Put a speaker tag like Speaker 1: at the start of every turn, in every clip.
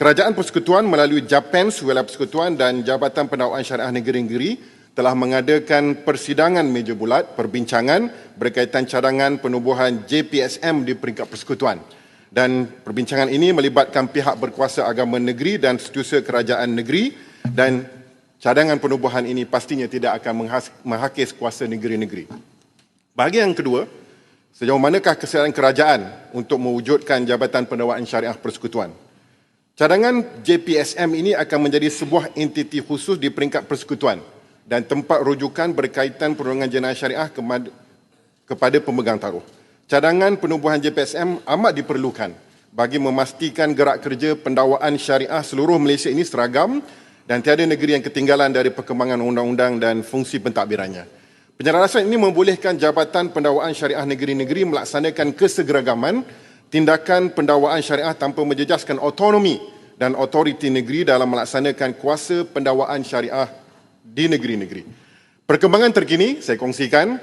Speaker 1: Kerajaan Persekutuan melalui Japan Suela Persekutuan dan Jabatan Pendakwaan Syariah Negeri-Negeri telah mengadakan persidangan meja bulat perbincangan berkaitan cadangan penubuhan JPSM di peringkat persekutuan. Dan perbincangan ini melibatkan pihak berkuasa agama negeri dan setiausaha kerajaan negeri dan cadangan penubuhan ini pastinya tidak akan menghakis kuasa negeri-negeri. Bahagian yang kedua, sejauh manakah kesalahan kerajaan untuk mewujudkan Jabatan Pendakwaan Syariah Persekutuan? Cadangan JPSM ini akan menjadi sebuah entiti khusus di peringkat persekutuan dan tempat rujukan berkaitan perundungan jenayah syariah kepada pemegang taruh. Cadangan penubuhan JPSM amat diperlukan bagi memastikan gerak kerja pendakwaan syariah seluruh Malaysia ini seragam dan tiada negeri yang ketinggalan dari perkembangan undang-undang dan fungsi pentadbirannya. Penyelarasan ini membolehkan Jabatan Pendakwaan Syariah Negeri-Negeri melaksanakan kesegeragaman tindakan pendakwaan syariah tanpa menjejaskan autonomi dan otoriti negeri dalam melaksanakan kuasa pendakwaan syariah di negeri-negeri. Perkembangan terkini saya kongsikan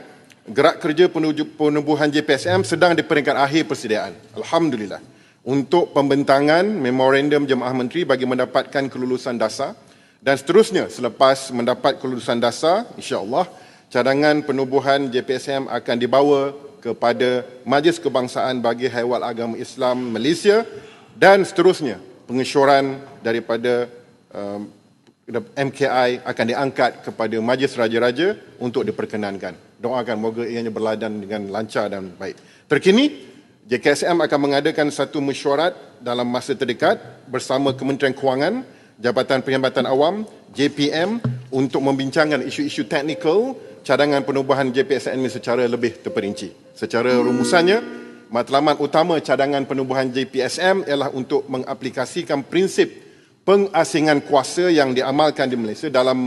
Speaker 1: gerak kerja penubuhan JPSM sedang di peringkat akhir persediaan. Alhamdulillah. Untuk pembentangan memorandum jemaah menteri bagi mendapatkan kelulusan dasar dan seterusnya selepas mendapat kelulusan dasar insya-Allah cadangan penubuhan JPSM akan dibawa kepada Majlis Kebangsaan bagi Haiwal Agama Islam Malaysia dan seterusnya pengesyuran daripada um, MKI akan diangkat kepada Majlis Raja-Raja untuk diperkenankan. Doakan moga ianya berladan dengan lancar dan baik. Terkini, JKSM akan mengadakan satu mesyuarat dalam masa terdekat bersama Kementerian Kewangan, Jabatan Perkhidmatan Awam, JPM untuk membincangkan isu-isu teknikal cadangan penubuhan JPSN ini secara lebih terperinci. Secara rumusannya, matlamat utama cadangan penubuhan JPSM ialah untuk mengaplikasikan prinsip pengasingan kuasa yang diamalkan di Malaysia dalam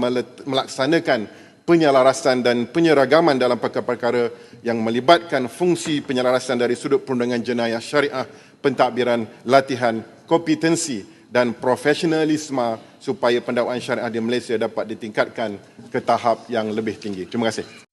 Speaker 1: melaksanakan penyelarasan dan penyeragaman dalam perkara-perkara yang melibatkan fungsi penyelarasan dari sudut perundangan jenayah syariah, pentadbiran, latihan, kompetensi dan profesionalisme supaya pendakwaan syariah di Malaysia dapat ditingkatkan ke tahap yang lebih tinggi. Terima kasih.